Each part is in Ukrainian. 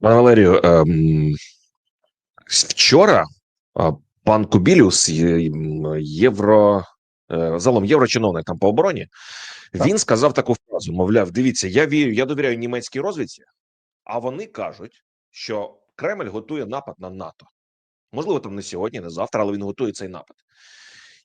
Пане Валерію, ем, вчора пан Кубіліус, євро е, залом єврочиновник там по обороні, Так. він сказав таку фразу: мовляв, дивіться, я вірю, я довіряю німецькій розвідці, а вони кажуть, що Кремль готує напад на НАТО. Можливо, там не сьогодні, не завтра, але він готує цей напад.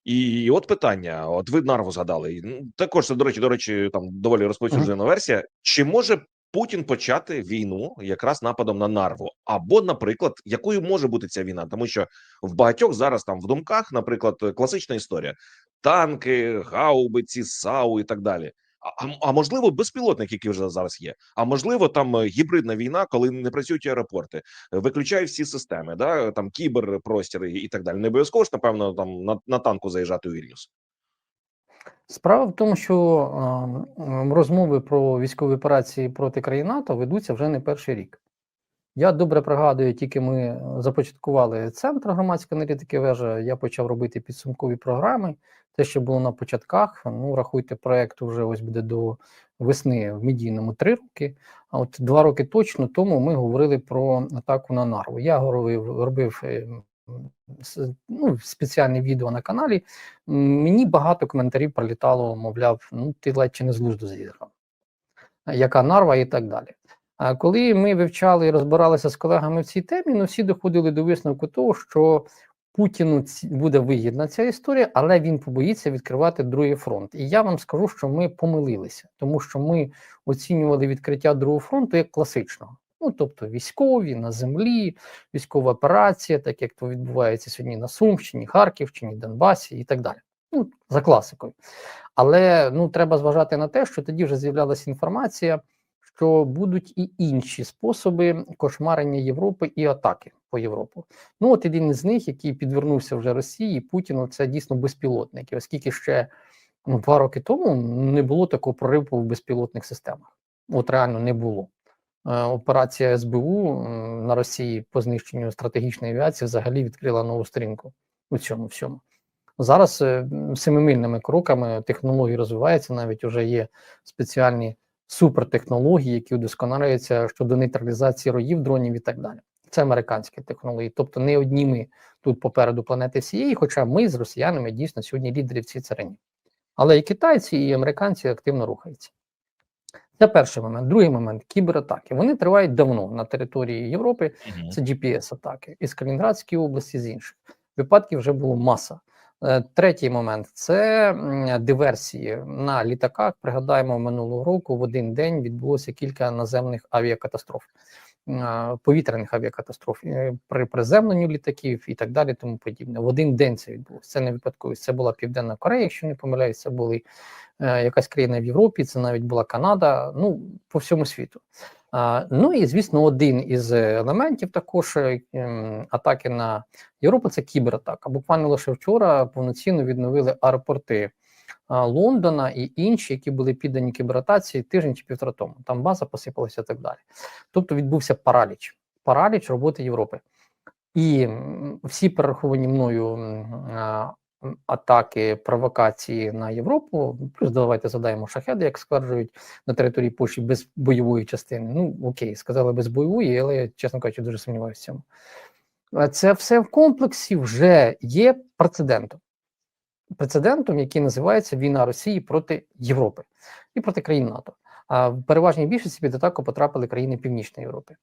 І от питання: от ви Нарву згадали. Також це, до речі, до речі, там доволі розповсюджена версія. Чи може Путін почати війну якраз нападом на Нарву? Або, наприклад, якою може бути ця війна? Тому що в багатьох зараз там в думках, наприклад, класична історія: танки, гаубиці, САУ і так далі. А, а, можливо, безпілотник, який вже зараз є. А можливо, там е, гібридна війна, коли не працюють аеропорти, виключають всі системи, да там кіберпростіри і так далі. Не обов'язково ж, напевно, там на, на танку заїжджати у Вільнюс. Справа в тому, що а, розмови про військові операції проти країн НАТО ведуться вже не перший рік. Я добре пригадую, тільки ми започаткували центр громадської аналітики вежа. Я почав робити підсумкові програми. Те, що було на початках, ну рахуйте, проекту вже ось буде до весни в медійному три роки. А от два роки точно тому ми говорили про атаку на нарву. Я робив, робив е, м, с- ну, спеціальне відео на каналі. Мені багато коментарів прилітало, мовляв, ну ти ледь чи не з глузду з'їхав. Яка нарва і так далі. А коли ми вивчали і розбиралися з колегами в цій темі, ну всі доходили до висновку того, що Путіну буде вигідна ця історія, але він побоїться відкривати другий фронт. І я вам скажу, що ми помилилися, тому що ми оцінювали відкриття другого фронту як класичного. Ну, тобто військові на землі, військова операція, так як то відбувається сьогодні на Сумщині, Харківщині, Донбасі і так далі. Ну, за класикою. Але ну, треба зважати на те, що тоді вже з'являлася інформація, що будуть і інші способи кошмарення Європи і атаки по Європу. Ну, от один із них, який підвернувся вже Росії, Путіну, це дійсно безпілотники, оскільки ще ну, два роки тому не було такого прориву в безпілотних системах. От реально не було. Е, Операція СБУ на Росії по знищенню стратегічної авіації взагалі відкрила нову сторінку у цьому всьому. Зараз е, семимильними кроками технології розвиваються, навіть вже є спеціальні супертехнології, які удосконалюються щодо нейтралізації роїв, дронів і так далі. Це американські технології. Тобто не одні ми тут попереду планети всієї, хоча ми з росіянами дійсно сьогодні лідери в цій царині. Але і китайці, і американці активно рухаються. Це перший момент. Другий момент кібератаки. Вони тривають давно на території Європи. Це GPS-атаки із Калінградської області, з інших випадків вже було маса. Е, Третій момент це диверсії на літаках. Пригадаємо, минулого року в один день відбулося кілька наземних авіакатастроф, повітряних авіакатастроф е, при приземленні літаків і так далі. Тому подібне. В один день це відбулося. Це не випадково. Це була Південна Корея, якщо не помиляюсь, це були е, якась країна в Європі, це навіть була Канада. Ну по всьому світу. Ну і звісно, один із елементів також е, атаки на Європу це кібератака. Буквально лише вчора повноцінно відновили аеропорти Лондона і інші, які були піддані кібератації тиждень чи півтора тому. Там база посипалася і так далі. Тобто відбувся параліч, параліч роботи Європи. І всі перераховані мною атаки, провокації на Європу, плюс давайте задаємо шахеди, як стверджують на території Польщі без бойової частини. Ну окей, сказали без бойової, але я, чесно кажучи, дуже сумніваюся в цьому. Це все в комплексі вже є прецедентом. Прецедентом, який називається війна Росії проти Європи і проти країн НАТО. А в переважній більшості під атаку потрапили країни Північної Європи.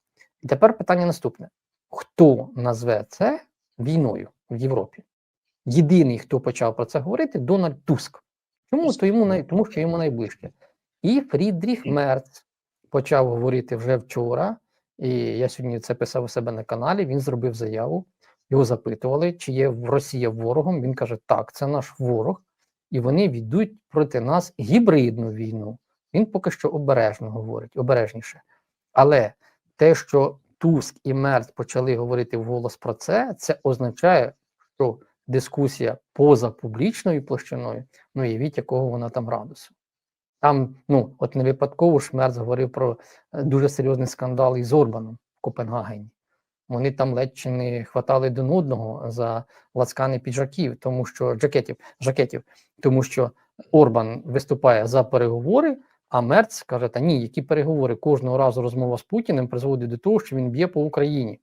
І тепер питання наступне: хто назве це війною в Європі? Єдиний, хто почав про це говорити, Дональд Туск. Чому? То йому. Тому що йому найближче. І Фрідріх Мерц почав говорити вже вчора, і я сьогодні це писав у себе на каналі. Він зробив заяву. Його запитували, чи є Росія ворогом. Він каже: так, це наш ворог, і вони ведуть проти нас гібридну війну. Він поки що обережно говорить, обережніше. Але те, що Туск і Мерц почали говорити вголос про це, це означає, що дискусія поза публічною площиною, ну уявіть, якого вона там градусу. Там, ну, от не випадково Шмерц говорив про е, дуже серйозний скандал із Орбаном в Копенгагені. Вони там ледь чи не хватали один одного за лацкани піджаків, тому що жакетів, жакетів, тому що Орбан виступає за переговори, А Мерц каже: та ні, які переговори кожного разу розмова з Путіним призводить до того, що він б'є по Україні.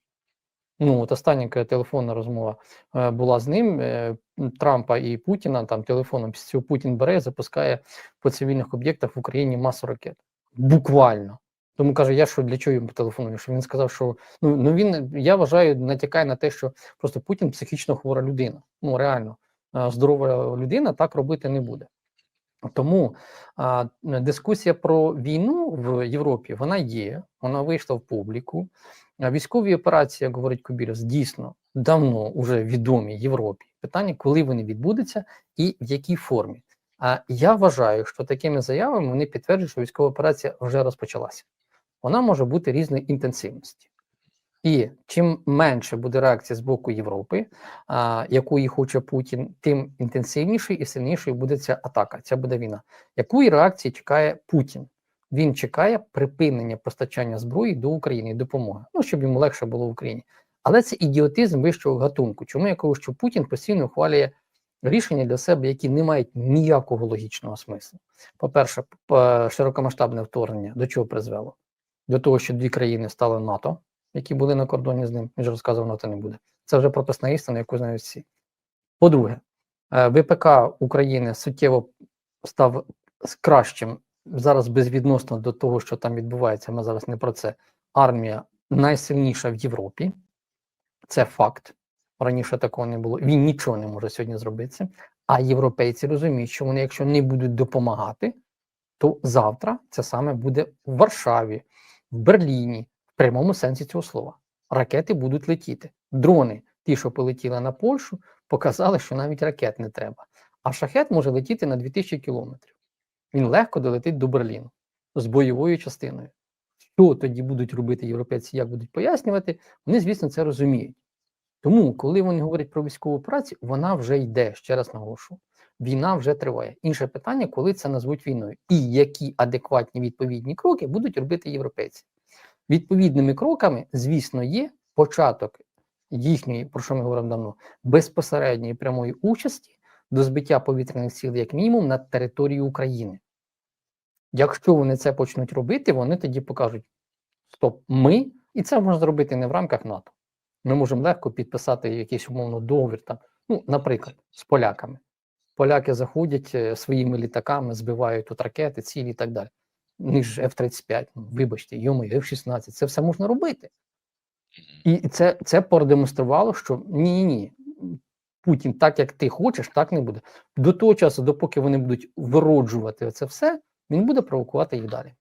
Ну, от остання телефонна розмова е, була з ним, е, Трампа і Путіна, там телефоном цього Путін бере запускає по цивільних об'єктах в Україні масу ракет. Буквально. Тому каже, я що для чого йому телефоную? Що він сказав, що ну, ну він, я вважаю, натякає на те, що просто Путін психічно хвора людина. Ну, реально, здорова людина так робити не буде. Тому а, дискусія про війну в Європі вона є, вона вийшла в публіку. Військові операції, як говорить Кубірус, дійсно давно вже відомі Європі. Питання, коли вони відбудуться і в якій формі. А я вважаю, що такими заявами вони підтверджують, що військова операція вже розпочалася. Вона може бути різної інтенсивності. І чим менше буде реакція з боку Європи, а, якої хоче Путін, тим інтенсивнішою і сильнішою буде ця атака, ця буде війна. Якої реакції чекає Путін? Він чекає припинення постачання зброї до України допомоги, ну щоб йому легше було в Україні. Але це ідіотизм вищого гатунку. Чому я кажу, що Путін постійно ухвалює рішення для себе, які не мають ніякого логічного смислу. По-перше, широкомасштабне вторгнення до чого призвело? До того, що дві країни стали НАТО, які були на кордоні з ним. Він ж розказував, НАТО не буде. Це вже прописна істина, яку знають всі. По-друге, е, ВПК України суттєво став кращим зараз безвідносно до того, що там відбувається. Ми зараз не про це. Армія найсильніша в Європі. Це факт. Раніше такого не було. Він нічого не може сьогодні зробити. А європейці розуміють, що вони, якщо не будуть допомагати, то завтра це саме буде в Варшаві, в Берліні, в прямому сенсі цього слова. Ракети будуть летіти. Дрони, ті, що полетіли на Польщу, показали, що навіть ракет не треба. А шахет може летіти на 2000 кілометрів. Він легко долетить до Берліну з бойовою частиною. Що тоді будуть робити європейці, як будуть пояснювати, вони, звісно, це розуміють. Тому, коли вони говорять про військову операцію, вона вже йде, ще раз наголошую. Війна вже триває. Інше питання, коли це назвуть війною, і які адекватні відповідні кроки будуть робити європейці. Відповідними кроками, звісно, є початок їхньої, про що ми говоримо давно, безпосередньої прямої участі до збиття повітряних сил, як мінімум, на території України. Якщо вони це почнуть робити, вони тоді покажуть: стоп, ми, і це можна зробити не в рамках НАТО. Ми можемо легко підписати якийсь умовно договір, там, ну, наприклад, з поляками. Поляки заходять е, своїми літаками, збивають тут ракети, цілі і так далі. Ніж F-35, ну, вибачте, йому F-16, це все можна робити. І це, це продемонструвало, що ні, ні, ні, Путін, так як ти хочеш, так не буде. До того часу, допоки вони будуть вироджувати це все, він буде провокувати їх далі.